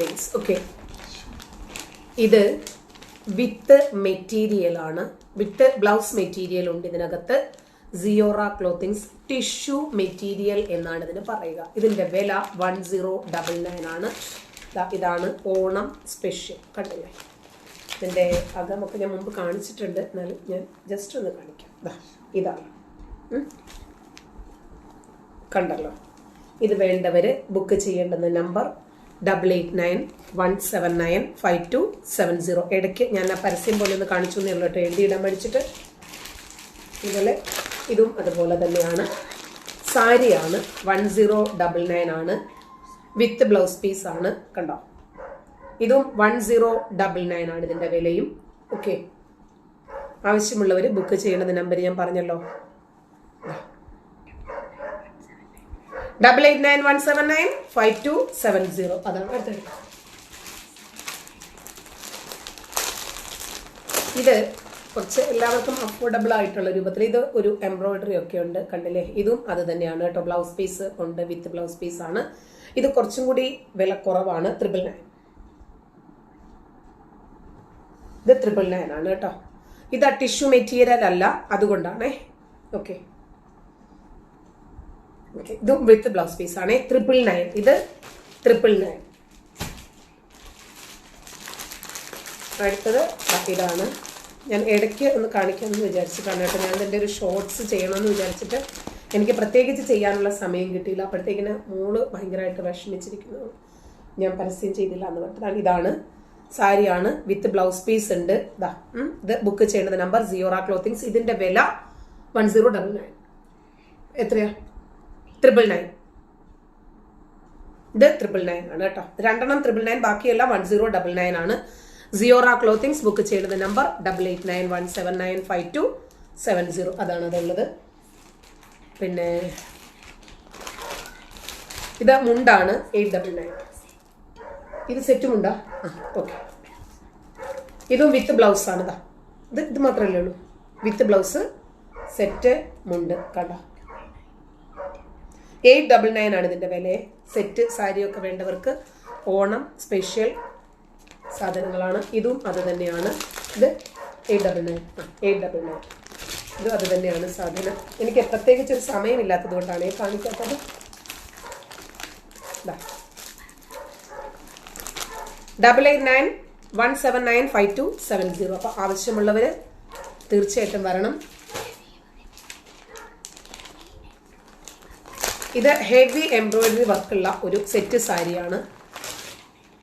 Things okay ഇത് വിത്ത് material ആണ്. With blouse material ഉണ്ട് ഇതിനകത്ത്. സിയോറ ക്ലോത്തിങ്സ് ടിഷ്യൂ മെറ്റീരിയൽ എന്നാണ് ഇതിന് പറയുക. ഇതിന്റെ വില വൺ സീറോ ഡബിൾ നയൻ ആണ്. ഇതാണ് ഓണം സ്പെഷ്യൽ കണ്ടില്ലേ? ഇതിന്റെ അകമൊക്കെ ഞാൻ മുമ്പ് കാണിച്ചിട്ടുണ്ട്. എന്നാലും ഞാൻ ജസ്റ്റ് ഒന്ന് കാണിക്കാം. ഇതാണ്. കണ്ടല്ലോ? ഇത് വേണ്ടവർ ബുക്ക് ചെയ്യേണ്ടുന്ന number double eight nine one seven nine five two seven zero ഇടയ്ക്ക് ഞാൻ ആ പരസ്യം പോലെ ഒന്ന് കാണിച്ചു എന്നേ ഉള്ളൂ കേട്ടോ എഴുതിയിടാൻ പഠിച്ചിട്ട്. ഇതുപോലെ ഇതും അതുപോലെ തന്നെയാണ്. സാരിയാണ് വൺ സീറോ ഡബിൾ നയൻ ആണ്. വിത്ത് ബ്ലൗസ് പീസ് ആണ്. കണ്ടോ? ഇതും വൺ സീറോ ഡബിൾ നയൻ ആണ് ഇതിന്റെ വിലയും. ഓക്കെ ആവശ്യമുള്ളവർ ബുക്ക് ചെയ്യേണ്ടത് നമ്പർ ഞാൻ പറഞ്ഞല്ലോ. Double eight nine one seven nine five two seven zero അതാണ് അടുത്തത്. ഇത് കുറച്ച് എല്ലാവർക്കും അഫോർഡബിൾ ആയിട്ടുള്ള രൂപത്തിൽ ഇത് ഒരു എംബ്രോയിഡറി ഒക്കെ ഉണ്ട് കണ്ടില്ലേ ഇതും അത് തന്നെയാണ് കേട്ടോ. ബ്ലൗസ് പീസ് ഉണ്ട് വിത്ത് ബ്ലൗസ് പീസ് ആണ്. ഇത് കുറച്ചും കൂടി വില കുറവാണ്. ത്രിപിൾ നയൻ ഇത് ത്രിപിൾ നയൻ ആണ് കേട്ടോ. ഇത് ടിഷ്യൂ മെറ്റീരിയൽ അല്ല അതുകൊണ്ടാണേ. ഓക്കെ ഓക്കെ ഇതും വിത്ത് ബ്ലൗസ് പീസ് ആണ്. ട്രിപ്പിൾ നയൻ ഇത് ട്രിപ്പിൾ നയൻ അടുത്തത് ഇതാണ്. ഞാൻ ഇടയ്ക്ക് ഒന്ന് കാണിക്കാമെന്ന് വിചാരിച്ചിട്ടാണ് കേട്ടോ. ഞാൻ എന്റെ ഒരു ഷോർട്സ് ചെയ്യണമെന്ന് വിചാരിച്ചിട്ട് എനിക്ക് പ്രത്യേകിച്ച് ചെയ്യാനുള്ള സമയം കിട്ടിയില്ല. അപ്പോഴത്തേക്കിന് മോൾ ഭയങ്കരമായിട്ട് വിഷമിച്ചിരിക്കുന്നു. ഞാൻ പരസ്യം ചെയ്തില്ല എന്ന് പറഞ്ഞതാണ് ഇതാണ്. സാരിയാണ് വിത്ത് ബ്ലൗസ് പീസ് ഉണ്ട്. ഇതാ ഇത് ബുക്ക് ചെയ്യേണ്ടത് നമ്പർ സിയോറ ക്ലോത്തിങ്സ് ഇതിന്റെ വില വൺ സീറോ ഡബിൾ നയൻ എത്രയാ? ത്രിബിൾ നയൻ ഇത് ത്രിപിൾ നയൻ ആണ് കേട്ടോ. രണ്ടെണ്ണം ത്രിപിൾ നയൻ ബാക്കിയെല്ലാം വൺ സീറോ ഡബിൾ നയൻ ആണ്. സിയോറ ക്ലോത്തിങ്സ് ബുക്ക് ചെയ്യുന്ന number double eight nine one seven nine five two seven zero അതാണ് അതുള്ളത്. പിന്നെ ഇത് മുണ്ടാണ് എയ്റ്റ് ഡബിൾ നയൻ ഇത് സെറ്റ് മുണ്ടാ? ഓക്കെ ഇതും വിത്ത് ബ്ലൗസാണ് ഇതാ ഇത് ഇത് മാത്രമല്ലേ ഉള്ളൂ. വിത്ത് ബ്ലൗസ് സെറ്റ് മുണ്ട്. കണ്ടോ? എയ്റ്റ് ഡബിൾ നയൻ ആണ് ഇതിന്റെ വില സെറ്റ് സാരിയൊക്കെ വേണ്ടവർക്ക് ഓണം സ്പെഷ്യൽ സാധനങ്ങളാണ്. ഇതും അത് തന്നെയാണ്. ഇത് eight double nine. Eight double nine. ഇതും അത് തന്നെയാണ് സാധനം. എനിക്ക് പ്രത്യേകിച്ച് ഒരു സമയമില്ലാത്തത് കൊണ്ടാണ് കാണിക്കാത്തത്. Double eight nine one seven nine five two seven zero. അപ്പോൾ ആവശ്യമുള്ളവർ തീർച്ചയായിട്ടും വരണം. ഇത് ഹെവി എംബ്രോയിഡറി വർക്കുള്ള ഒരു സെറ്റ് സാരിയാണ്.